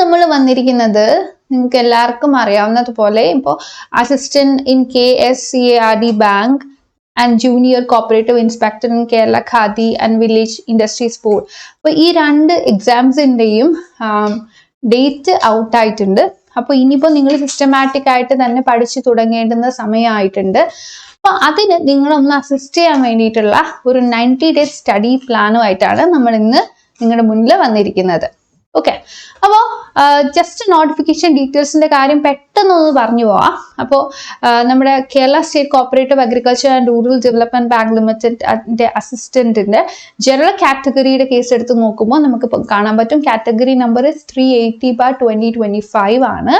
നമ്മൾ വന്നിരിക്കുന്നത് നിങ്ങൾക്ക് എല്ലാവർക്കും അറിയാവുന്നതുപോലെ ഇപ്പോൾ assistant in K S C A R D bank and junior cooperative inspector in Kerala Khadi and village industries board അപ്പോൾ ഈ രണ്ട് എക്സാംസിന്റെയും ഡേറ്റ് ഔട്ട് ആയിട്ടുണ്ട്. അപ്പോൾ ഇനിയിപ്പോൾ നിങ്ങൾ സിസ്റ്റമാറ്റിക് ആയിട്ട് തന്നെ പഠിച്ചു തുടങ്ങേണ്ടുന്ന സമയമായിട്ടുണ്ട്. അപ്പോൾ അതിന് നിങ്ങളൊന്ന് അസിസ്റ്റ് ചെയ്യാൻ വേണ്ടിയിട്ടുള്ള ഒരു നയന്റി ഡേയ്സ് സ്റ്റഡി പ്ലാനുമായിട്ടാണ് നമ്മൾ ഇന്ന് നിങ്ങളുടെ മുന്നിൽ വന്നിരിക്കുന്നത്. ഓക്കെ അപ്പോൾ ജസ്റ്റ് നോട്ടിഫിക്കേഷൻ ഡീറ്റെയിൽസിന്റെ കാര്യം പെട്ടെന്നൊന്ന് പറഞ്ഞു പോവാം. അപ്പോൾ നമ്മുടെ Kerala state cooperative agriculture and rural development bank ലിമിറ്റഡിന്റെ അസിസ്റ്റന്റിന്റെ ജനറൽ കാറ്റഗറിയുടെ കേസ് എടുത്ത് നോക്കുമ്പോൾ നമുക്ക് കാണാൻ പറ്റും. Category number three eighty bar twenty twenty five ആണ്.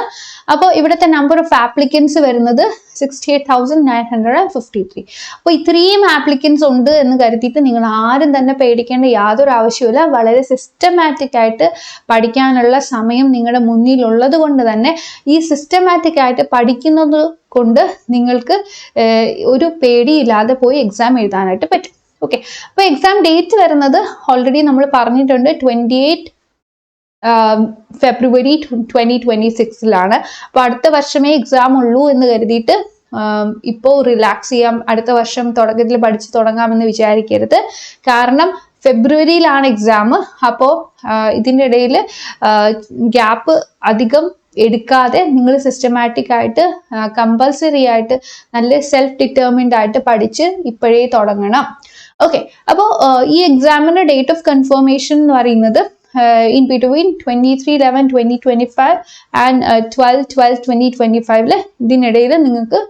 അപ്പോൾ ഇവിടുത്തെ നമ്പർ ഓഫ് ആപ്ലിക്കൻസ് വരുന്നത് sixty eight thousand nine hundred and fifty three അപ്പോൾ ഇത്രയും ആപ്ലിക്കൻസ് ഉണ്ട് എന്ന് കരുതിയിട്ട് നിങ്ങൾ ആരും തന്നെ പേടിക്കേണ്ട യാതൊരു ആവശ്യമില്ല വളരെ സിസ്റ്റമാറ്റിക് ആയിട്ട് പഠിക്കാനുള്ള സമയം നിങ്ങളുടെ മുന്നിലുള്ളത് കൊണ്ട് തന്നെ ഈ സിസ്റ്റമാറ്റിക് ആയിട്ട് പഠിക്കുന്നത് കൊണ്ട് നിങ്ങൾക്ക് ഒരു പേടിയില്ലാതെ പോയി എക്സാം എഴുതാനായിട്ട് പറ്റും. ഓക്കെ അപ്പോൾ എക്സാം ഡേറ്റ് വരുന്നത് ഓൾറെഡി നമ്മൾ പറഞ്ഞിട്ടുണ്ട് twenty eight February twenty twenty സിക്സിലാണ് അപ്പോൾ അടുത്ത വർഷമേ എക്സാം ഉള്ളൂ എന്ന് കരുതിയിട്ട് ഇപ്പോൾ റിലാക്സ് ചെയ്യാം. അടുത്ത വർഷം തുടക്കത്തിൽ പഠിച്ചു തുടങ്ങാമെന്ന് വിചാരിക്കരുത്. കാരണം ഫെബ്രുവരിയിലാണ് എക്സാം അപ്പോൾ ഇതിന്റെ ഇടയിൽ ഗ്യാപ്പ് അധികം എടുക്കാതെ നിങ്ങൾ സിസ്റ്റമാറ്റിക് ആയിട്ട് കമ്പൽസറി ആയിട്ട് നല്ല സെൽഫ് ഡിറ്റർമിൻഡ് ആയിട്ട് പഠിച്ച് ഇപ്പോഴേ തുടങ്ങണം. ഓക്കെ അപ്പോൾ ഈ എക്സാമിന്റെ ഡേറ്റ് ഓഫ് കൺഫർമേഷൻ എന്ന് പറയുന്നത് in between twenty three eleven twenty twenty five and twelve twelve twenty twenty ഫൈവിൽ ഇതിനിടയിൽ നിങ്ങൾക്ക്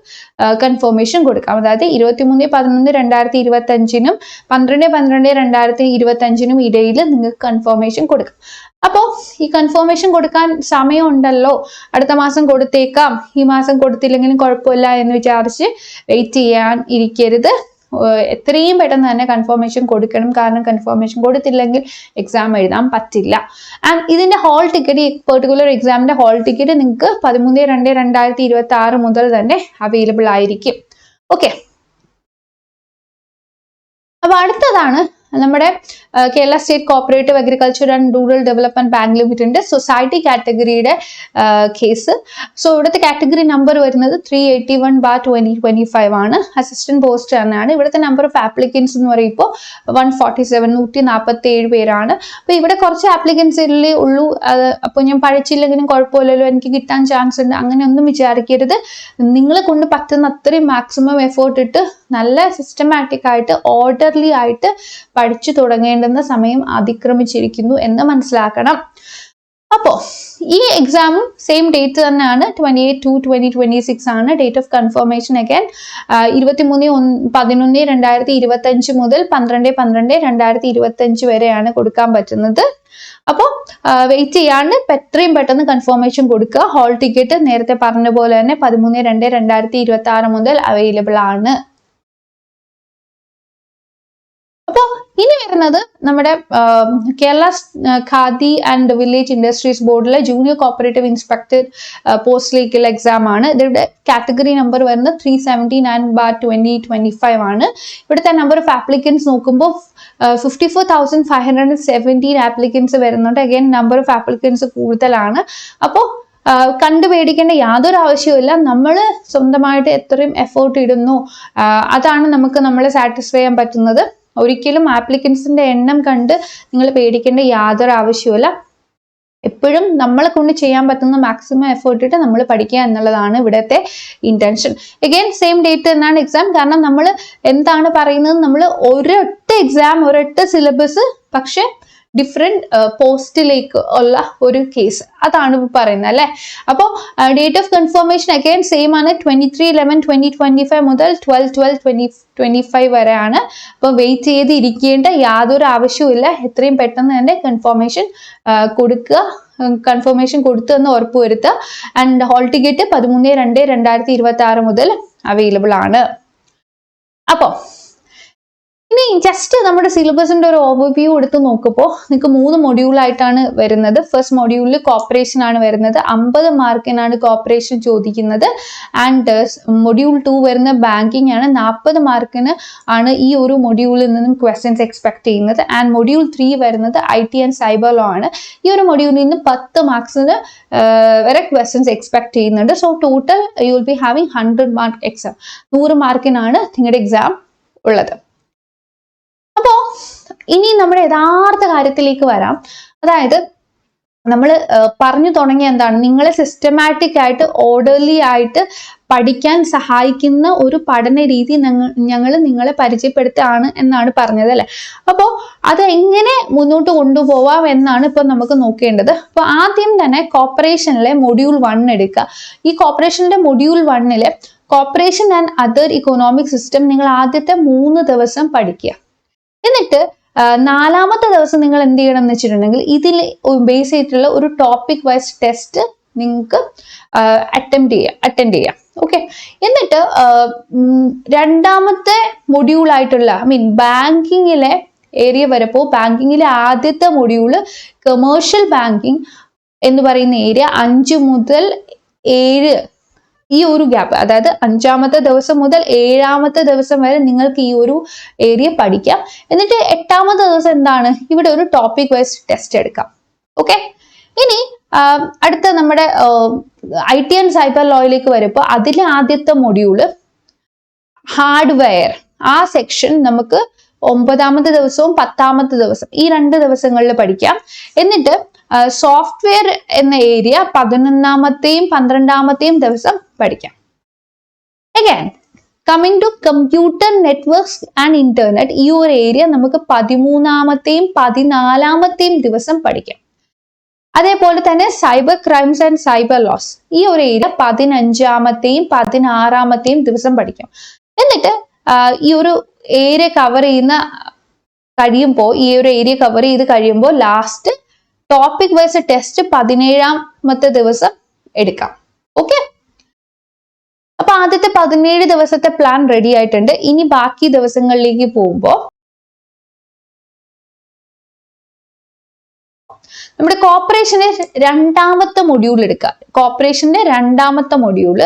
കൺഫർമേഷൻ കൊടുക്കാം. അതായത് ഇരുപത്തി മൂന്ന് പതിനൊന്ന് രണ്ടായിരത്തി ഇരുപത്തി അഞ്ചിനും പന്ത്രണ്ട് പന്ത്രണ്ട് രണ്ടായിരത്തി ഇരുപത്തി ഇടയിൽ നിങ്ങൾക്ക് കൺഫർമേഷൻ കൊടുക്കാം. അപ്പോൾ ഈ കൺഫർമേഷൻ കൊടുക്കാൻ സമയമുണ്ടല്ലോ. അടുത്ത മാസം കൊടുത്തേക്കാം. ഈ മാസം കൊടുത്തില്ലെങ്കിലും കുഴപ്പമില്ല എന്ന് വിചാരിച്ച് വെയിറ്റ് ചെയ്യാൻ ഇരിക്കരുത്. എത്രയും പെട്ടെന്ന് തന്നെ കൺഫർമേഷൻ കൊടുക്കണം. കാരണം കൺഫർമേഷൻ കൊടുത്തില്ലെങ്കിൽ എക്സാം എഴുതാൻ പറ്റില്ല. ആൻഡ് ഇതിന്റെ ഹോൾ ടിക്കറ്റ് ഈ പെർട്ടിക്കുലർ എക്സാമിന്റെ ഹോൾ ടിക്കറ്റ് നിങ്ങൾക്ക് പതിമൂന്ന് രണ്ട് രണ്ടായിരത്തി ഇരുപത്തി ആറ് മുതൽ തന്നെ അവൈലബിൾ ആയിരിക്കും. ഓക്കെ അപ്പൊ അടുത്തതാണ് നമ്മുടെ Kerala state cooperative agriculture and rural development bank ലിമിറ്റഡിന്റെ സൊസൈറ്റി കാറ്റഗറിയുടെ കേസ്. സോ ഇവിടുത്തെ കാറ്റഗറി നമ്പർ വരുന്നത് three eighty one bar twenty twenty five ആണ്. അസിസ്റ്റന്റ് പോസ്റ്റ് തന്നെയാണ്. ഇവിടുത്തെ നമ്പർ ഓഫ് ആപ്ലിക്കൻസ് എന്ന് പറയുമ്പോൾ വൺ ഫോർട്ടി സെവൻ നൂറ്റി നാൽപ്പത്തി ഏഴ് പേരാണ്. അപ്പോൾ ഇവിടെ കുറച്ച് ആപ്ലിക്കൻസിലേ ഉള്ളൂ. അപ്പോൾ ഞാൻ പഠിച്ചില്ലെങ്കിലും കുഴപ്പമില്ലല്ലോ എനിക്ക് കിട്ടാൻ ചാൻസ് ഉണ്ട്. അങ്ങനെയൊന്നും വിചാരിക്കരുത്. നിങ്ങളെ കൊണ്ട് പറ്റുന്ന അത്രയും മാക്സിമം എഫേർട്ട് ഇട്ട് നല്ല സിസ്റ്റമാറ്റിക് ആയിട്ട് ഓർഡർലി ആയിട്ട് പഠിച്ചു തുടങ്ങേണ്ടുന്ന സമയം അതിക്രമിച്ചിരിക്കുന്നു എന്ന് മനസ്സിലാക്കണം. അപ്പോൾ ഈ എക്സാമും സെയിം ഡേറ്റ് തന്നെയാണ്. Twenty eight two twenty twenty six ആണ് ഡേറ്റ് ഓഫ് കൺഫർമേഷൻ അഗൈൻ ഇരുപത്തി മൂന്ന് പതിനൊന്ന് രണ്ടായിരത്തി ഇരുപത്തഞ്ച് മുതൽ പന്ത്രണ്ട് പന്ത്രണ്ട് രണ്ടായിരത്തി ഇരുപത്തഞ്ച് വരെയാണ് കൊടുക്കാൻ പറ്റുന്നത്. അപ്പോൾ വെയിറ്റ് ചെയ്യാണ്ട് എത്രയും പെട്ടെന്ന് കൺഫർമേഷൻ കൊടുക്കുക. ഹോൾ ടിക്കറ്റ് നേരത്തെ പറഞ്ഞ പോലെ തന്നെ പതിമൂന്ന് രണ്ട് രണ്ടായിരത്തി ഇരുപത്തി ആറ് മുതൽ അവൈലബിൾ ആണ്. ഇനി വരുന്നത് നമ്മുടെ Kerala Khadi and village industries ബോർഡിലെ ജൂനിയർ കോപ്പറേറ്റീവ് ഇൻസ്പെക്ടർ പോസ്റ്റിലേക്കുള്ള എക്സാം ആണ്. ഇതിന്റെ കാറ്റഗറി നമ്പർ വരുന്നത് three seventy nine bar twenty twenty five ആണ്. ഇവിടുത്തെ നമ്പർ ഓഫ് ആപ്ലിക്കൻസ് നോക്കുമ്പോൾ fifty four thousand five hundred seventeen applicants വരുന്നുണ്ട്. അഗൈൻ നമ്പർ ഓഫ് ആപ്ലിക്കൻസ് കൂടുതലാണ്. അപ്പോൾ കണ്ടു പേടിക്കേണ്ട യാതൊരു ആവശ്യവുമില്ല. നമ്മൾ സ്വന്തമായിട്ട് എത്രയും എഫേർട്ട് ഇടുന്നു. അതാണ് നമുക്ക് നമ്മളെ സാറ്റിസ്ഫൈ ചെയ്യാൻ പറ്റുന്നത്. ഒരിക്കലും ആപ്ലിക്കൻസിന്റെ എണ്ണം കണ്ട് നിങ്ങൾ പേടിക്കേണ്ട യാതൊരു ആവശ്യവുമില്ല. എപ്പോഴും നമ്മളെ കൊണ്ട് ചെയ്യാൻ പറ്റുന്ന മാക്സിമം എഫേർട്ട് ഇട്ട് നമ്മൾ പഠിക്കുക എന്നുള്ളതാണ് ഇവിടുത്തെ ഇന്റൻഷൻ എഗെയിൻ സെയിം ഡേറ്റ് തന്നെയാണ് എക്സാം കാരണം നമ്മൾ എന്താണ് പറയുന്നത്? നമ്മൾ ഒരൊറ്റ എക്സാം ഒരൊറ്റ സിലബസ് പക്ഷെ ഡിഫറെന്റ് പോസ്റ്റിലേക്ക് ഉള്ള ഒരു കേസ് അതാണ് പറയുന്നത് അല്ലേ? അപ്പോൾ date of confirmation again same ആണ്. Twenty three eleven twenty twenty five മുതൽ twelve twelve twenty twenty five വരെയാണ്. അപ്പോൾ വെയിറ്റ് ചെയ്ത് ഇരിക്കേണ്ട യാതൊരു ആവശ്യവുമില്ല എത്രയും പെട്ടെന്ന് തന്നെ കൺഫർമേഷൻ കൊടുക്കുക. കൺഫർമേഷൻ കൊടുത്തു എന്ന് ഉറപ്പുവരുത്തുക. ആൻഡ് ഹോൾ ടിക്കറ്റ് പതിമൂന്ന് രണ്ട് രണ്ടായിരത്തി ഇരുപത്തി ആറ് മുതൽ അവൈലബിൾ ആണ്. അപ്പോൾ ഇനി ജസ്റ്റ് നമ്മുടെ സിലബസിന്റെ ഒരു ഓവർവ്യൂ എടുത്ത് നോക്കുമ്പോൾ നിങ്ങൾക്ക് മൂന്ന് മൊഡ്യൂളായിട്ടാണ് വരുന്നത്. ഫസ്റ്റ് മൊഡ്യൂളിൽ കോപ്പറേഷൻ ആണ് വരുന്നത്. അമ്പത് മാർക്കിനാണ് കോപ്പറേഷൻ ചോദിക്കുന്നത്. ആൻഡ് മൊഡ്യൂൾ ടു വരുന്ന ബാങ്കിങ് ആണ്. നാൽപ്പത് മാർക്കിന് ആണ് ഈ ഒരു മൊഡ്യൂളിൽ നിന്നും ക്വസ്റ്റ്യൻസ് എക്സ്പെക്ട് ചെയ്യുന്നത്. ആൻഡ് മൊഡ്യൂൾ ത്രീ വരുന്നത് I T and cyber law ആണ്. ഈ ഒരു മൊഡ്യൂളിൽ നിന്ന് പത്ത് മാർക്സിന് വരെ ക്വസ്റ്റ്യൻസ് എക്സ്പെക്ട് ചെയ്യുന്നുണ്ട്. So total you will be having hundred mark exam നൂറ് മാർക്കിനാണ് നിങ്ങളുടെ എക്സാം ഉള്ളത്. അപ്പോ ഇനി നമ്മുടെ യഥാർത്ഥ കാര്യത്തിലേക്ക് വരാം. അതായത് നമ്മൾ പറഞ്ഞു തുടങ്ങിയ എന്താണ്? നിങ്ങളെ സിസ്റ്റമാറ്റിക് ആയിട്ട് ഓർഡർലി ആയിട്ട് പഠിക്കാൻ സഹായിക്കുന്ന ഒരു പഠന രീതി ഞങ്ങൾ നിങ്ങളെ പരിചയപ്പെടുത്തുകയാണ് എന്നാണ് പറഞ്ഞത് അല്ലെ? അപ്പോൾ അത് എങ്ങനെ മുന്നോട്ട് കൊണ്ടുപോവാം എന്നാണ് ഇപ്പൊ നമുക്ക് നോക്കേണ്ടത്. അപ്പോൾ ആദ്യം തന്നെ കോപ്പറേഷനിലെ മൊഡ്യൂൾ വൺ എടുക്കുക. ഈ കോപ്പറേഷന്റെ മൊഡ്യൂൾ വണ്ണിലെ cooperation and other economic system നിങ്ങൾ ആദ്യത്തെ മൂന്ന് ദിവസം പഠിക്കുക. എന്നിട്ട് നാലാമത്തെ ദിവസം നിങ്ങൾ എന്ത് ചെയ്യണം എന്ന് വെച്ചിട്ടുണ്ടെങ്കിൽ ഇതിൽ ബേസ് ചെയ്തിട്ടുള്ള ഒരു ടോപ്പിക് വൈസ് ടെസ്റ്റ് നിങ്ങൾക്ക് അറ്റംപ്റ്റ് ചെയ്യാം അറ്റൻഡ് ചെയ്യാം. ഓക്കെ എന്നിട്ട് രണ്ടാമത്തെ മൊഡ്യൂൾ ആയിട്ടുള്ള ഐ മീൻ ബാങ്കിങ്ങിലെ ഏരിയ വരപ്പോൾ ബാങ്കിങ്ങിലെ ആദ്യത്തെ മൊഡ്യൂൾ കമേഴ്ഷ്യൽ ബാങ്കിങ് എന്ന് പറയുന്ന ഏരിയ അഞ്ച് മുതൽ ഏഴ് ഈ ഒരു ഗ്യാപ്പ് അതായത് അഞ്ചാമത്തെ ദിവസം മുതൽ ഏഴാമത്തെ ദിവസം വരെ നിങ്ങൾക്ക് ഈ ഒരു ഏരിയ പഠിക്കാം. എന്നിട്ട് എട്ടാമത്തെ ദിവസം എന്താണ്? ഇവിടെ ഒരു ടോപ്പിക് വൈസ് ടെസ്റ്റ് എടുക്കാം. ഓക്കെ ഇനി അടുത്ത നമ്മുടെ ഐ ടി ആൻഡ് സൈബർ ലോയിലേക്ക് വരുമ്പോൾ അതിലെ ആദ്യത്തെ മൊഡ്യൂൾ ഹാർഡ്വെയർ ആ സെക്ഷൻ നമുക്ക് ഒമ്പതാമത്തെ ദിവസവും പത്താമത്തെ ദിവസം ഈ രണ്ട് ദിവസങ്ങളിൽ പഠിക്കാം. എന്നിട്ട് സോഫ്റ്റ്വെയർ എന്ന ഏരിയ പതിനൊന്നാമത്തെയും പന്ത്രണ്ടാമത്തെയും ദിവസം പഠിക്കാം. Again coming to computer networks and internet ഈ ഒരു ഏരിയ നമുക്ക് പതിമൂന്നാമത്തെയും പതിനാലാമത്തെയും ദിവസം പഠിക്കാം. അതേപോലെ തന്നെ cyber crimes and cyber laws ഈ ഒരു ഏരിയ പതിനഞ്ചാമത്തെയും പതിനാറാമത്തെയും ദിവസം പഠിക്കാം. എന്നിട്ട് ഈ ഒരു ഏരിയ കവർ ചെയ്യുന്ന കഴിയുമ്പോൾ ഈ ഒരു ഏരിയ കവർ ചെയ്ത് കഴിയുമ്പോൾ ലാസ്റ്റ് ടോപ്പിക് വൈസ് ടെസ്റ്റ് പതിനേഴാമത്തെ ദിവസം എടുക്കാം. ഓക്കെ അപ്പൊ ആദ്യത്തെ പതിനേഴ് ദിവസത്തെ പ്ലാൻ റെഡി ആയിട്ടുണ്ട്. ഇനി ബാക്കി ദിവസങ്ങളിലേക്ക് പോകുമ്പോൾ നമ്മുടെ കോപ്പറേഷന് രണ്ടാമത്തെ മൊഡ്യൂൾ എടുക്കുക കോപ്പറേഷന്റെ രണ്ടാമത്തെ മൊഡ്യൂൾ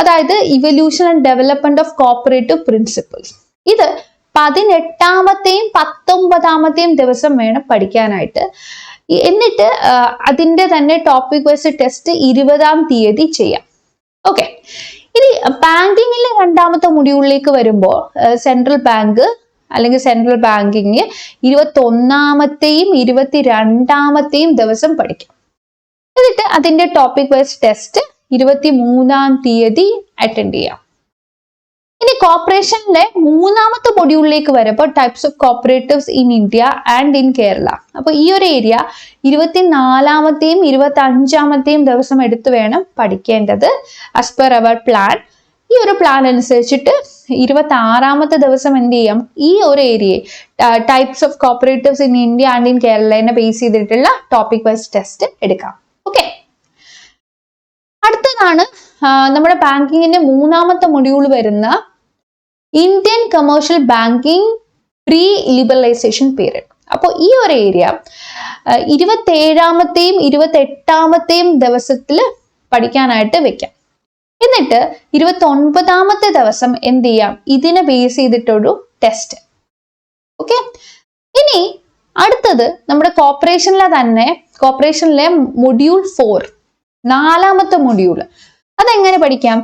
അതായത് evolution and development of cooperative principles ഇത് പതിനെട്ടാമത്തെയും പത്തൊമ്പതാമത്തെയും ദിവസം വേണം പഠിക്കാനായിട്ട്. എന്നിട്ട് അതിന്റെ തന്നെ ടോപ്പിക് വൈസ് ടെസ്റ്റ് ഇരുപതാം തീയതി ചെയ്യാം. ഓക്കെ ഇനി ബാങ്കിങ്ങിലെ രണ്ടാമത്തെ മൊഡ്യൂളിലേക്ക് വരുമ്പോൾ സെൻട്രൽ ബാങ്ക് അല്ലെങ്കിൽ സെൻട്രൽ ബാങ്കിങ് ഇരുപത്തി ഒന്നാമത്തെയും ഇരുപത്തി രണ്ടാമത്തെയും ദിവസം പഠിക്കും. എന്നിട്ട് അതിന്റെ ടോപ്പിക് വൈസ് ടെസ്റ്റ് ഇരുപത്തി മൂന്നാം തീയതി അറ്റൻഡ് ചെയ്യാം. ഇനി കോപ്പറേഷനിലെ മൂന്നാമത്തെ മൊഡ്യൂളിലേക്ക് വരുമ്പോൾ types of cooperatives in India and in Kerala അപ്പൊ ഈ ഒരു ഏരിയ ഇരുപത്തിനാലാമത്തെയും ഇരുപത്തി അഞ്ചാമത്തെയും ദിവസം എടുത്തു വേണം പഠിക്കേണ്ടത് ആസ് പെർ അവർ പ്ലാൻ ഈ ഒരു പ്ലാൻ അനുസരിച്ചിട്ട് ഇരുപത്തി ആറാമത്തെ ദിവസം എന്ത് ചെയ്യാം? ഈ ഒരു ഏരിയയെ types of cooperatives in India and in കേരളനെ base ചെയ്തിട്ടുള്ള ടോപ്പിക് വൈസ് ടെസ്റ്റ് എടുക്കാം. ഓക്കെ അടുത്തതാണ് നമ്മുടെ ബാങ്കിങ്ങിന്റെ മൂന്നാമത്തെ മൊഡ്യൂൾ വരുന്ന Indian commercial banking pre liberalisation period അപ്പോൾ ഈ ഒരു ഏരിയ ഇരുപത്തേഴാമത്തെയും ഇരുപത്തി എട്ടാമത്തെയും ദിവസത്തിൽ പഠിക്കാനായിട്ട് വെക്കാം. എന്നിട്ട് ഇരുപത്തി ഒൻപതാമത്തെ ദിവസം എന്ത് ചെയ്യാം? ഇതിനെ ബേസ് ചെയ്തിട്ടൊരു ടെസ്റ്റ് ഓക്കെ ഇനി അടുത്തത് നമ്മുടെ കോപ്പറേഷനിലെ തന്നെ കോപ്പറേഷനിലെ മൊഡ്യൂൾ ഫോർ നാലാമത്തെ മൊഡ്യൂൾ അതെങ്ങനെ പഠിക്കാം?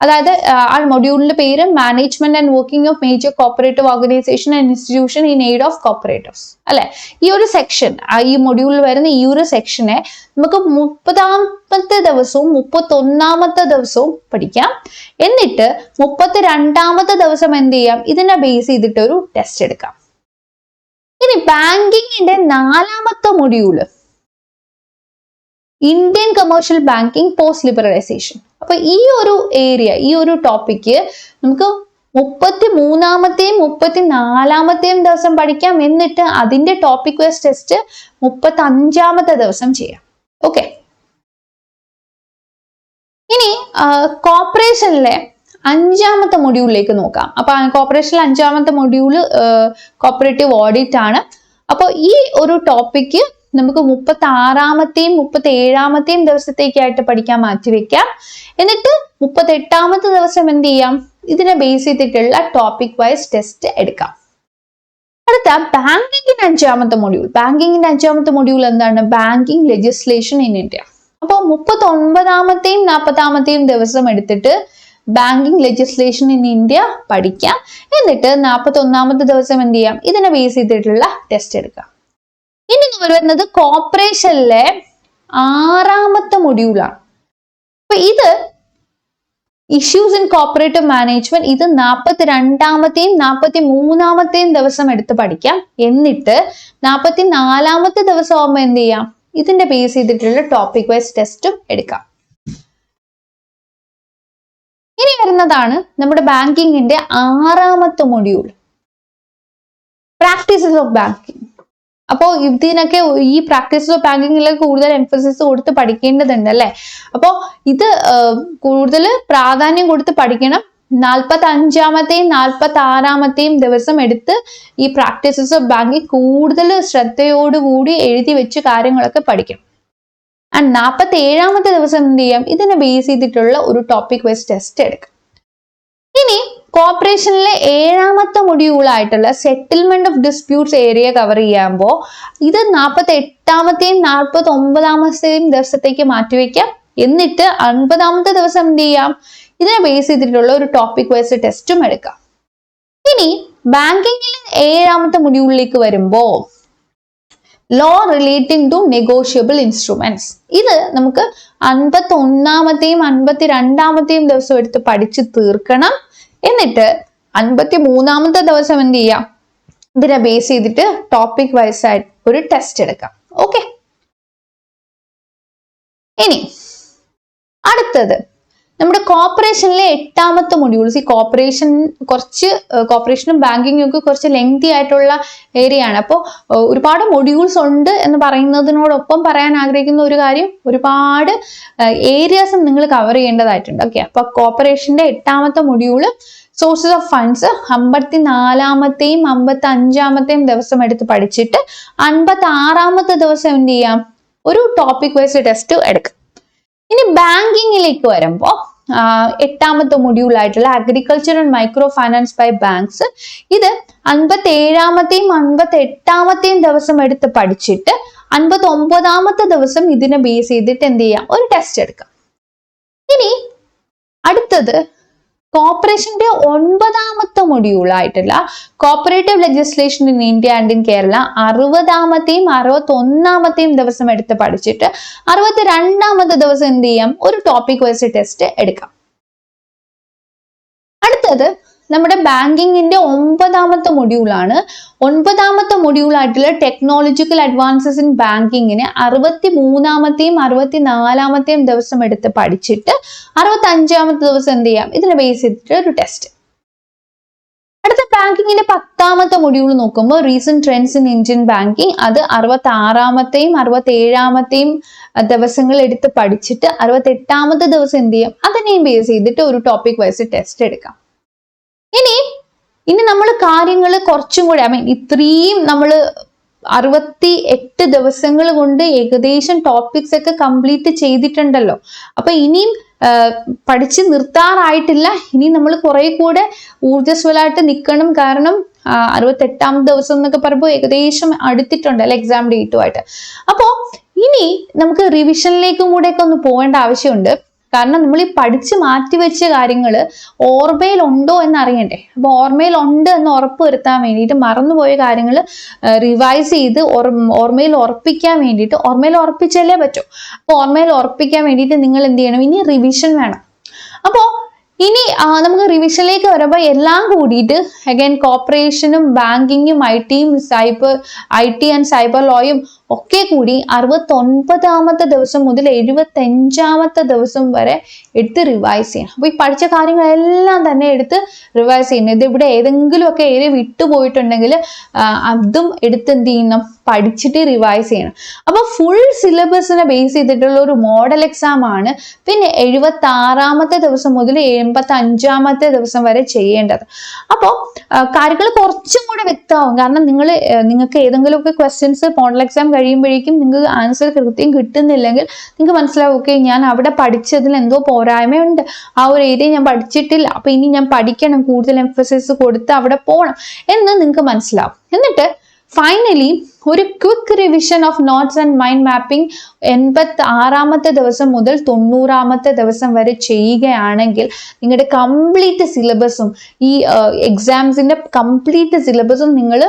അതായത് ആ മൊഡ്യൂളിന്റെ പേര് management and working of major cooperative organisation and institution in aid of cooperatives അല്ലെ? ഈ ഒരു സെക്ഷൻ ഈ മൊഡ്യൂളിൽ വരുന്ന ഈ ഒരു സെക്ഷനെ നമുക്ക് മുപ്പതാമത്തെ ദിവസവും മുപ്പത്തൊന്നാമത്തെ ദിവസവും പഠിക്കാം. എന്നിട്ട് മുപ്പത്തി രണ്ടാമത്തെ ദിവസം എന്ത് ചെയ്യാം? ഇതിനെ ബേസ് ചെയ്തിട്ട് ഒരു ടെസ്റ്റ് എടുക്കാം. ഇനി ബാങ്കിങ്ങിന്റെ നാലാമത്തെ module Indian commercial banking post liberalisation അപ്പൊ ഈ ഒരു ഏരിയ ഈ ഒരു ടോപ്പിക്ക് നമുക്ക് മുപ്പത്തി മൂന്നാമത്തെയും മുപ്പത്തി നാലാമത്തെയും ദിവസം പഠിക്കാം. എന്നിട്ട് അതിന്റെ ടോപ്പിക് വൈസ് ടെസ്റ്റ് മുപ്പത്തി അഞ്ചാമത്തെ ദിവസം ചെയ്യാം. ഓക്കെ ഇനി കോപ്പറേഷനിലെ അഞ്ചാമത്തെ മൊഡ്യൂളിലേക്ക് നോക്കാം. അപ്പൊ കോപ്പറേഷനിലെ അഞ്ചാമത്തെ മൊഡ്യൂൾ കോപ്പറേറ്റീവ് ഓഡിറ്റ് ആണ്. അപ്പോൾ ഈ ഒരു ടോപ്പിക്ക് നമുക്ക് മുപ്പത്തി ആറാമത്തെയും മുപ്പത്തി ഏഴാമത്തെയും ദിവസത്തേക്കായിട്ട് പഠിക്കാൻ മാറ്റിവെക്കാം എന്നിട്ട് മുപ്പത്തി എട്ടാമത്തെ ദിവസം എന്ത് ചെയ്യാം? ഇതിനെ ബേസ് ചെയ്തിട്ടുള്ള ടോപ്പിക് വൈസ് ടെസ്റ്റ് എടുക്കാം. അടുത്ത ബാങ്കിങ്ങിന്റെ അഞ്ചാമത്തെ മൊഡ്യൂൾ ബാങ്കിങ്ങിന്റെ അഞ്ചാമത്തെ മൊഡ്യൂൾ എന്താണ്? ബാങ്കിങ് ലെജിസ്ലേഷൻ ഇൻ ഇന്ത്യ അപ്പോൾ മുപ്പത്തി ഒൻപതാമത്തെയും നാൽപ്പത്താമത്തെയും ദിവസം എടുത്തിട്ട് ബാങ്കിങ് ലെജിസ്ലേഷൻ ഇൻ ഇന്ത്യ പഠിക്കാം. എന്നിട്ട് നാൽപ്പത്തി ഒന്നാമത്തെ ദിവസം എന്ത് ചെയ്യാം? ഇതിനെ ബേസ് ചെയ്തിട്ടുള്ള ടെസ്റ്റ് എടുക്കാം. ഇനി നമ്മൾ വരുന്നത് കോപ്പറേഷനിലെ ആറാമത്തെ മൊഡ്യൂളാണ് അപ്പൊ ഇത് ഇഷ്യൂസ് ഇൻ കോപ്പറേറ്റീവ് മാനേജ്മെന്റ് ഇത് നാൽപ്പത്തി രണ്ടാമത്തെയും നാൽപ്പത്തി മൂന്നാമത്തെയും ദിവസം എടുത്ത് പഠിക്കാം. എന്നിട്ട് നാൽപ്പത്തി നാലാമത്തെ ദിവസം ആകുമ്പോൾ എന്ത് ചെയ്യാം? ഇതിന്റെ ബേസ് ചെയ്തിട്ടുള്ള ടോപ്പിക് വൈസ് ടെസ്റ്റും എടുക്കാം. ഇനി വരുന്നതാണ് നമ്മുടെ ബാങ്കിങ്ങിന്റെ ആറാമത്തെ മൊഡ്യൂൾ പ്രാക്ടീസസ് ഓഫ് ബാങ്കിങ് അപ്പോൾ ഇതിനൊക്കെ ഈ പ്രാക്ടീസ് ഓഫ് ബാങ്കിങ്ങിൽ കൂടുതൽ എംഫസിസ് കൊടുത്ത് പഠിക്കേണ്ടതുണ്ട് അല്ലേ? അപ്പോൾ ഇത് കൂടുതൽ പ്രാധാന്യം കൊടുത്ത് പഠിക്കണം. നാൽപ്പത്തി അഞ്ചാമത്തെയും നാൽപ്പത്തി ആറാമത്തെയും ദിവസം എടുത്ത് ഈ പ്രാക്ടീസസ് ഓഫ് ബാങ്കിങ് കൂടുതൽ ശ്രദ്ധയോടുകൂടി എഴുതി വെച്ച് കാര്യങ്ങളൊക്കെ പഠിക്കണം. ആൻഡ് നാൽപ്പത്തി ഏഴാമത്തെ ദിവസം എന്ത് ചെയ്യാം? ഇതിനെ ബേസ് ചെയ്തിട്ടുള്ള ഒരു ടോപ്പിക് വൈസ് ടെസ്റ്റ് എടുക്കാം. കോർപ്പറേഷനിലെ ഏഴാമത്തെ മൊഡ്യൂളായിട്ടുള്ള settlement of disputes area cover ചെയ്യുമ്പോൾ ഇത് നാൽപ്പത്തി എട്ടാമത്തെയും നാൽപ്പത്തി ഒമ്പതാമത്തെയും ദിവസത്തേക്ക് മാറ്റിവെക്കാം. എന്നിട്ട് അൻപതാമത്തെ ദിവസം എന്ത് ചെയ്യാം? ഇതിനെ ബേസ് ചെയ്തിട്ടുള്ള ഒരു ടോപ്പിക് വൈസ് ടെസ്റ്റും എടുക്കാം. ഇനി ബാങ്കിങ്ങിലെ ഏഴാമത്തെ മൊഡ്യൂളിലേക്ക് വരുമ്പോൾ law relating to negotiable instruments ഇത് നമുക്ക് അൻപത്തി ഒന്നാമത്തെയും അൻപത്തി രണ്ടാമത്തെയും ദിവസം എടുത്ത് പഠിച്ചു തീർക്കണം. എന്നിട്ട് അൻപത്തി മൂന്നാമത്തെ ദിവസം എന്ത് ചെയ്യാം? ഇതിനെ ബേസ് ചെയ്തിട്ട് ടോപ്പിക് വൈസ് ആയിട്ട് ഒരു ടെസ്റ്റ് എടുക്കാം. ഓക്കെ ഇനി അടുത്തത്. നമ്മുടെ കോപ്പറേഷനിലെ എട്ടാമത്തെ മൊഡ്യൂൾസ് ഈ കോപ്പറേഷൻ കുറച്ച് കോപ്പറേഷനും ബാങ്കിങ്ങും ഒക്കെ കുറച്ച് ലെങ്തി ആയിട്ടുള്ള ഏരിയ ആണ്. അപ്പോൾ ഒരുപാട് മൊഡ്യൂൾസ് ഉണ്ട് എന്ന് പറയുന്നതിനോടൊപ്പം പറയാൻ ആഗ്രഹിക്കുന്ന ഒരു കാര്യം ഒരുപാട് ഏരിയാസും നിങ്ങൾ കവർ ചെയ്യേണ്ടതായിട്ടുണ്ട്. ഓക്കെ അപ്പൊ കോപ്പറേഷന്റെ എട്ടാമത്തെ മൊഡ്യൂൾ സോഴ്സസ് ഓഫ് ഫണ്ട്സ് അമ്പത്തി നാലാമത്തെയും അമ്പത്തി അഞ്ചാമത്തെയും ദിവസം എടുത്ത് പഠിച്ചിട്ട് അൻപത്തി ആറാമത്തെ ദിവസം എന്ത് ചെയ്യാം? ഒരു ടോപ്പിക് വൈസ് ടെസ്റ്റ് എടുക്കാം. ഇനി ബാങ്കിങ്ങിലേക്ക് വരുമ്പോൾ എട്ടാമത്തെ മൊഡ്യൂൾ ആയിട്ടുള്ള agriculture and micro finance by banks ഇത് അൻപത്തി ഏഴാമത്തെയും അൻപത്തി എട്ടാമത്തെയും ദിവസം എടുത്ത് പഠിച്ചിട്ട് അൻപത്തി ഒമ്പതാമത്തെ ദിവസം ഇതിനെ ബേസ് ചെയ്തിട്ട് എന്ത് ചെയ്യാം? ഒരു ടെസ്റ്റ് എടുക്കാം. ഇനി അടുത്തത് കോർപ്പറേഷന്റെ ഒൻപതാമത്തെ മൊഡ്യൂൾ ആയിട്ടുള്ള cooperative legislation in India and in Kerala അറുപതാമത്തെയും അറുപത്തി ഒന്നാമത്തെയും ദിവസം എടുത്ത് പഠിച്ചിട്ട് അറുപത്തി രണ്ടാമത്തെ ദിവസം എന്ത് ചെയ്യാം? ഒരു ടോപ്പിക് വെച്ച് ടെസ്റ്റ് എടുക്കാം. അടുത്തത് നമ്മുടെ ബാങ്കിങ്ങിന്റെ ഒമ്പതാമത്തെ മൊഡ്യൂളാണ്. ഒൻപതാമത്തെ മൊഡ്യൂൾ ആയിട്ടുള്ള ടെക്നോളജിക്കൽ അഡ്വാൻസസ് ഇൻ ബാങ്കിങ്ങിന് അറുപത്തി മൂന്നാമത്തെയും അറുപത്തി നാലാമത്തെയും ദിവസം എടുത്ത് പഠിച്ചിട്ട് അറുപത്തി അഞ്ചാമത്തെ ദിവസം എന്ത് ചെയ്യാം? ഇതിനെ ബേസ് ചെയ്തിട്ട് ഒരു ടെസ്റ്റ് അടുത്ത ബാങ്കിങ്ങിന്റെ പത്താമത്തെ മൊഡ്യൂൾ നോക്കുമ്പോൾ recent trends in Indian banking അത് അറുപത്തി ആറാമത്തെയും അറുപത്തി ഏഴാമത്തെയും ദിവസങ്ങൾ എടുത്ത് പഠിച്ചിട്ട് അറുപത്തി എട്ടാമത്തെ ദിവസം എന്ത് ചെയ്യാം? അതിനെയും ബേസ് ചെയ്തിട്ട് ഒരു ടോപ്പിക് വൈസ് ടെസ്റ്റ് എടുക്കാം. ഇനി ഇനി നമ്മൾ കാര്യങ്ങൾ കുറച്ചും കൂടി ഐ മീൻ ഇത്രയും നമ്മൾ അറുപത്തി എട്ട് ദിവസങ്ങൾ കൊണ്ട് ഏകദേശം ടോപ്പിക്സ് ഒക്കെ കംപ്ലീറ്റ് ചെയ്തിട്ടുണ്ടല്ലോ. അപ്പൊ ഇനിയും പഠിച്ച് നിർത്താറായിട്ടില്ല. ഇനി നമ്മൾ കുറെ കൂടെ ഊർജസ്വലായിട്ട് നിൽക്കണം കാരണം അറുപത്തെട്ടാം ദിവസം എന്നൊക്കെ പറയുമ്പോൾ ഏകദേശം അടുത്തിട്ടുണ്ട് അല്ലെ എക്സാം ഡേറ്റുമായിട്ട് അപ്പോൾ ഇനി നമുക്ക് റിവിഷനിലേക്കും കൂടെയൊക്കെ ഒന്ന് പോകേണ്ട ആവശ്യമുണ്ട്. കാരണം നമ്മൾ ഈ പഠിച്ച് മാറ്റിവെച്ച കാര്യങ്ങൾ ഓർമ്മയിൽ ഉണ്ടോ എന്ന് അറിയണ്ടേ അപ്പോൾ ഓർമ്മയിൽ ഉണ്ട് എന്ന് ഉറപ്പ് വരുത്താൻ വേണ്ടിയിട്ട് മറന്നുപോയ കാര്യങ്ങൾ റിവൈസ് ചെയ്ത് ഓർമ്മയിൽ ഉറപ്പിക്കാൻ വേണ്ടിയിട്ട് ഓർമ്മയിൽ ഉറപ്പിച്ചല്ലേ പറ്റൂ. അപ്പോൾ ഓർമ്മയിൽ ഉറപ്പിക്കാൻ വേണ്ടിയിട്ട് നിങ്ങൾ എന്ത് ചെയ്യണം? ഇനി റിവിഷൻ വേണം. അപ്പോൾ ഇനി നമുക്ക് റിവിഷനിലേക്ക് വരുമ്പോൾ എല്ലാം കൂടിയിട്ട് അഗൈൻ കോപ്പറേഷനും ബാങ്കിങ്ങും ഐ ടിയും cyber I T and cyber ലോയും ഒക്കെ കൂടി അറുപത്തൊൻപതാമത്തെ ദിവസം മുതൽ എഴുപത്തഞ്ചാമത്തെ ദിവസം വരെ എടുത്ത് റിവൈസ് ചെയ്യണം. അപ്പോൾ ഈ പഠിച്ച കാര്യങ്ങളെല്ലാം തന്നെ എടുത്ത് റിവൈസ് ചെയ്യണം ഇത് ഇവിടെ ഏതെങ്കിലുമൊക്കെ ഏരിയ വിട്ടുപോയിട്ടുണ്ടെങ്കിൽ അതും എടുത്ത് എന്ത് ചെയ്യണം? പഠിച്ചിട്ട് റിവൈസ് ചെയ്യണം. അപ്പോൾ ഫുൾ സിലബസിനെ ബേസ് ചെയ്തിട്ടുള്ള ഒരു മോഡൽ എക്സാം ആണ് പിന്നെ എഴുപത്തി ആറാമത്തെ ദിവസം മുതൽ എൺപത്തി അഞ്ചാമത്തെ ദിവസം വരെ ചെയ്യേണ്ടത്. അപ്പോൾ കാര്യങ്ങൾ കുറച്ചും കൂടെ വ്യക്തമാവും. കാരണം നിങ്ങൾ നിങ്ങൾക്ക് ഏതെങ്കിലുമൊക്കെ ക്വസ്റ്റ്യൻസ് മോഡൽ എക്സാം കഴിയുമ്പോഴേക്കും നിങ്ങൾക്ക് ആൻസർ കൃത്യം കിട്ടുന്നില്ലെങ്കിൽ നിങ്ങൾക്ക് മനസ്സിലാവും ഓക്കെ ഞാൻ അവിടെ പഠിച്ചതിൽ എന്തോ പോരായ്മയുണ്ട്. ആ ഒരു ഏരിയ ഞാൻ പഠിച്ചിട്ടില്ല. അപ്പൊ ഇനി ഞാൻ പഠിക്കണം കൂടുതൽ എംഫസിസ് കൊടുത്ത് അവിടെ പോകണം എന്ന് നിങ്ങൾക്ക് മനസ്സിലാവും. എന്നിട്ട് ഫൈനലി ഒരു quick revision of notes and mind mapping എൺപത്തി ആറാമത്തെ ദിവസം മുതൽ തൊണ്ണൂറാമത്തെ ദിവസം വരെ ചെയ്യുകയാണെങ്കിൽ നിങ്ങളുടെ കംപ്ലീറ്റ് സിലബസും ഈ എക്സാംസിന്റെ കംപ്ലീറ്റ് സിലബസും നിങ്ങൾ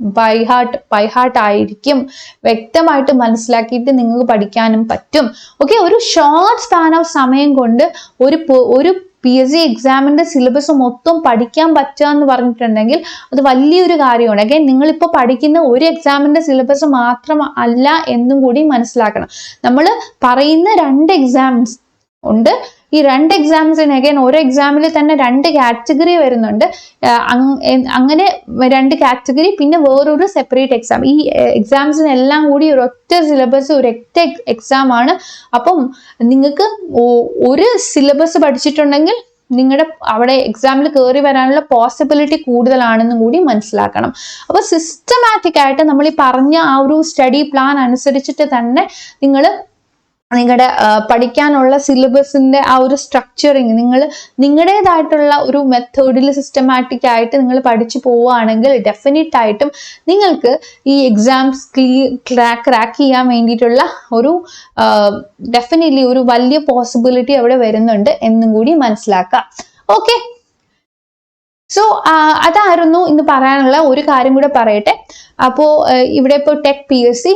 ബൈ ഹാർട്ട് ബൈ ഹാർട്ട് ആയിരിക്കും വ്യക്തമായിട്ട് മനസ്സിലാക്കിയിട്ട് നിങ്ങൾക്ക് പഠിക്കാനും പറ്റും. ഓക്കെ ഒരു ഷോർട്ട് സ്പാൻ ഓഫ് സമയം കൊണ്ട് ഒരു ഒരു പി എസ് സി എക്സാമിന്റെ സിലബസ് മൊത്തം പഠിക്കാൻ പറ്റുക എന്ന് പറഞ്ഞിട്ടുണ്ടെങ്കിൽ അത് വലിയൊരു കാര്യമാണ്. അഗൈൻ നിങ്ങളിപ്പോൾ പഠിക്കുന്ന ഒരു എക്സാമിന്റെ സിലബസ് മാത്രം അല്ല എന്നും കൂടി മനസ്സിലാക്കണം. നമ്മൾ പറയുന്ന രണ്ട് എക്സാംസ് ഉണ്ട്. ഈ രണ്ട് എക്സാംസിന് അഗൈൻ ഓരോ എക്സാമിൽ തന്നെ രണ്ട് കാറ്റഗറി വരുന്നുണ്ട്. അങ്ങനെ രണ്ട് കാറ്റഗറി പിന്നെ വേറൊരു സെപ്പറേറ്റ് എക്സാം ഈ എക്സാംസിനെല്ലാം കൂടി ഒരു ഒറ്റ സിലബസ് ഒരു ഒറ്റ എക്സാം ആണ്. അപ്പം നിങ്ങൾക്ക് ഒരു സിലബസ് പഠിച്ചിട്ടുണ്ടെങ്കിൽ നിങ്ങളുടെ അവിടെ എക്സാമിൽ കയറി വരാനുള്ള പോസിബിലിറ്റി കൂടുതലാണെന്നും കൂടി മനസ്സിലാക്കണം. അപ്പോൾ സിസ്റ്റമാറ്റിക് ആയിട്ട് നമ്മൾ ഈ പറഞ്ഞ ആ ഒരു സ്റ്റഡി പ്ലാൻ അനുസരിച്ചിട്ട് തന്നെ നിങ്ങൾ നിങ്ങളുടെ പഠിക്കാനുള്ള സിലബസിന്റെ ആ ഒരു സ്ട്രക്ചറിങ് നിങ്ങൾ നിങ്ങളുടേതായിട്ടുള്ള ഒരു മെത്തേഡിൽ സിസ്റ്റമാറ്റിക് ആയിട്ട് നിങ്ങൾ പഠിച്ചു പോവുകയാണെങ്കിൽ ഡെഫിനറ്റ് ആയിട്ടും നിങ്ങൾക്ക് ഈ എക്സാംസ് ക്രാക്ക് ക്രാക്ക് ചെയ്യാൻ വേണ്ടിയിട്ടുള്ള ഒരു ഡെഫിനറ്റ്ലി ഒരു വലിയ പോസിബിലിറ്റി അവിടെ വരുന്നുണ്ട് എന്നും കൂടി മനസ്സിലാക്കാം. ഓക്കെ സോ അതായിരുന്നു ഇന്ന് പറയാനുള്ള ഒരു കാര്യം കൂടെ പറയട്ടെ. അപ്പോൾ ഇവിടെ ഇപ്പോൾ tech P S C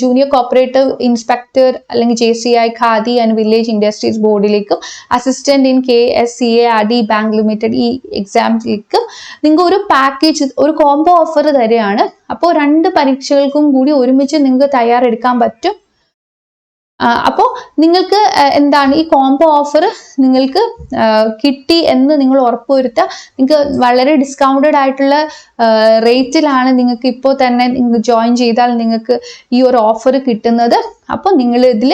junior cooperative inspector അല്ലെങ്കിൽ J C I Khadi and village industries ബോർഡിലേക്കും assistant in K S C A R D bank limited ഈ എക്സാംസിലേക്കും നിങ്ങൾക്ക് ഒരു പാക്കേജ് ഒരു കോംബോ ഓഫർ തരികയാണ്. അപ്പോൾ രണ്ട് പരീക്ഷകൾക്കും കൂടി ഒരുമിച്ച് നിങ്ങൾക്ക് തയ്യാറെടുക്കാൻ പറ്റും. അപ്പോൾ നിങ്ങൾക്ക് എന്താണ് ഈ കോംബോ ഓഫർ നിങ്ങൾക്ക് കിട്ടി എന്ന് നിങ്ങൾ ഉറപ്പുവരുത്തുക. നിങ്ങൾക്ക് വളരെ ഡിസ്കൗണ്ടഡ് ആയിട്ടുള്ള റേറ്റിലാണ് നിങ്ങൾക്ക് ഇപ്പോൾ തന്നെ നിങ്ങൾ ജോയിൻ ചെയ്താൽ നിങ്ങൾക്ക് ഈ ഒരു ഓഫർ കിട്ടുന്നത്. അപ്പോൾ നിങ്ങൾ ഇതിൽ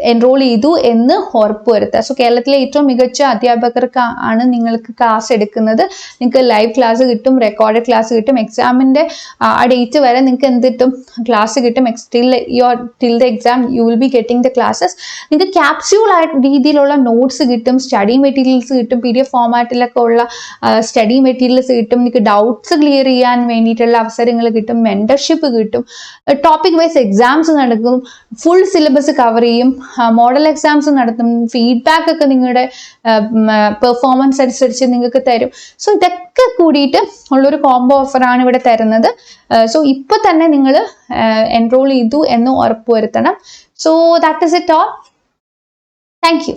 എൻറോൾ ചെയ്തു എന്ന് ഉറപ്പുവരുത്തുക. സോ കേരളത്തിലെ ഏറ്റവും മികച്ച അധ്യാപകർക്ക് ആണ് നിങ്ങൾക്ക് ക്ലാസ് എടുക്കുന്നത്. നിങ്ങൾക്ക് ലൈവ് ക്ലാസ് കിട്ടും റെക്കോർഡഡ് ക്ലാസ് കിട്ടും. എക്സാമിന്റെ ആ ഡേറ്റ് വരെ നിങ്ങൾക്ക് എന്ത് കിട്ടും? ക്ലാസ് കിട്ടും. Till your till the exam you will be getting the classes നിങ്ങൾക്ക് ക്യാപ്സ്യൂൾ ആയ രീതിയിലുള്ള നോട്ട്സ് കിട്ടും സ്റ്റഡി മെറ്റീരിയൽസ് കിട്ടും പി ഡി എഫ് ഫോമാറ്റിലൊക്കെ ഉള്ള സ്റ്റഡി മെറ്റീരിയൽസ് കിട്ടും. നിങ്ങൾക്ക് ഡൗട്ട്സ് ക്ലിയർ ചെയ്യാൻ വേണ്ടിയിട്ടുള്ള അവസരങ്ങൾ കിട്ടും മെന്റർഷിപ്പ് കിട്ടും. ടോപ്പിക് വൈസ് എക്സാംസ് നടക്കും. ഫുൾ സിലബസ് കവർ ചെയ്യും. മോഡൽ എക്സാംസ് നടത്തും ഫീഡ്ബാക്ക് ഒക്കെ നിങ്ങളുടെ പെർഫോമൻസ് അനുസരിച്ച് നിങ്ങൾക്ക് തരും. സോ ഇതൊക്കെ കൂടിയിട്ട് ഉള്ളൊരു കോംബോ ഓഫറാണ് ഇവിടെ തരുന്നത്. സോ ഇപ്പൊ തന്നെ നിങ്ങൾ എൻറോൾ ചെയ്തു എന്ന് ഉറപ്പുവരുത്തണം so that is it all thank you